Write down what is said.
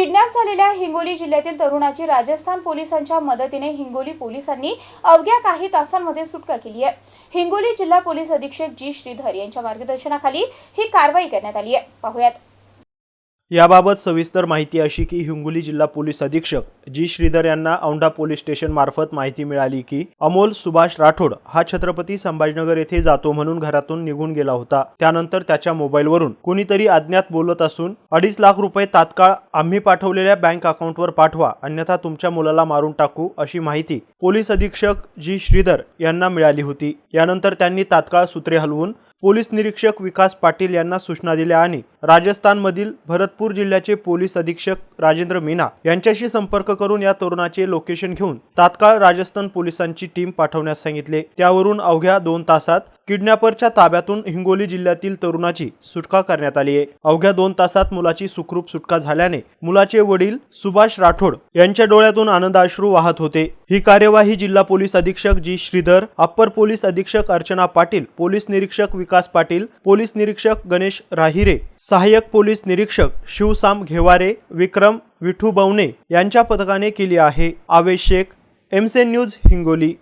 Kidnap झालेल्या हिंगोली जिल्ह्यातील तरुणाची राजस्थान पोलिसांच्या मदतीने हिंगोली पोलिसांनी अवघ्या काही तासांमध्ये सुटका केली आहे. हिंगोली जिल्हा पोलीस अधीक्षक जी श्रीधर यांच्या मार्गदर्शनाखाली ही कारवाई करण्यात आली आहे. पाहुयात. याबाबत सविस्तर माहिती अशी की हिंगोली जिल्हा पोलीस अधीक्षक जी श्रीधर यांना औंढा पोलीस स्टेशन मार्फत माहिती मिळाली की अमोल सुभाष राठोड हा छत्रपती संभाजीनगर येथे जातो म्हणून घरातून निघून गेला होता. त्यानंतर त्याच्या मोबाईलवरून कुणीतरी अज्ञात बोलत असून अडीच लाख रुपये तात्काळ आम्ही पाठवलेल्या बँक अकाउंटवर पाठवा अन्यथा तुमच्या मुलाला मारून टाकू अशी माहिती पोलीस अधीक्षक जी श्रीधर यांना मिळाली होती. यानंतर त्यांनी तात्काळ सूत्रे हलवून पोलीस निरीक्षक विकास पाटील यांना सूचना दिल्या आणि राजस्थानमधील भरतपूर जिल्ह्याचे पोलीस अधीक्षक राजेंद्र मीना यांच्याशी संपर्क करून या तरुणाचे लोकेशन घेऊन तात्काळ राजस्थान पोलिसांची टीम पाठवण्यास सांगितले. त्यावरून अवघ्या दोन तासात किडनॅपरच्या ताब्यातून हिंगोली जिल्ह्यातील तरुणाची सुटका करण्यात आली आहे. अवघ्या दोन तासात मुलाची सुखरूप सुटका झाल्याने मुलाचे वडील सुभाष राठोड यांच्या डोळ्यातून आनंदाश्रू वाहत होते. ही कार्यवाही जिल्हा पोलीस अधीक्षक जी. श्रीधर अप्पर पोलीस अधीक्षक अर्चना पाटील पोलीस निरीक्षक विकास पाटील पोलीस निरीक्षक गणेश राहिरे सहाय्यक पोलीस निरीक्षक शिवसाम घेवारे विक्रम विठू बवणे यांच्या पथकाने केली आहे. आवेश शेख एमसेन न्यूज हिंगोली.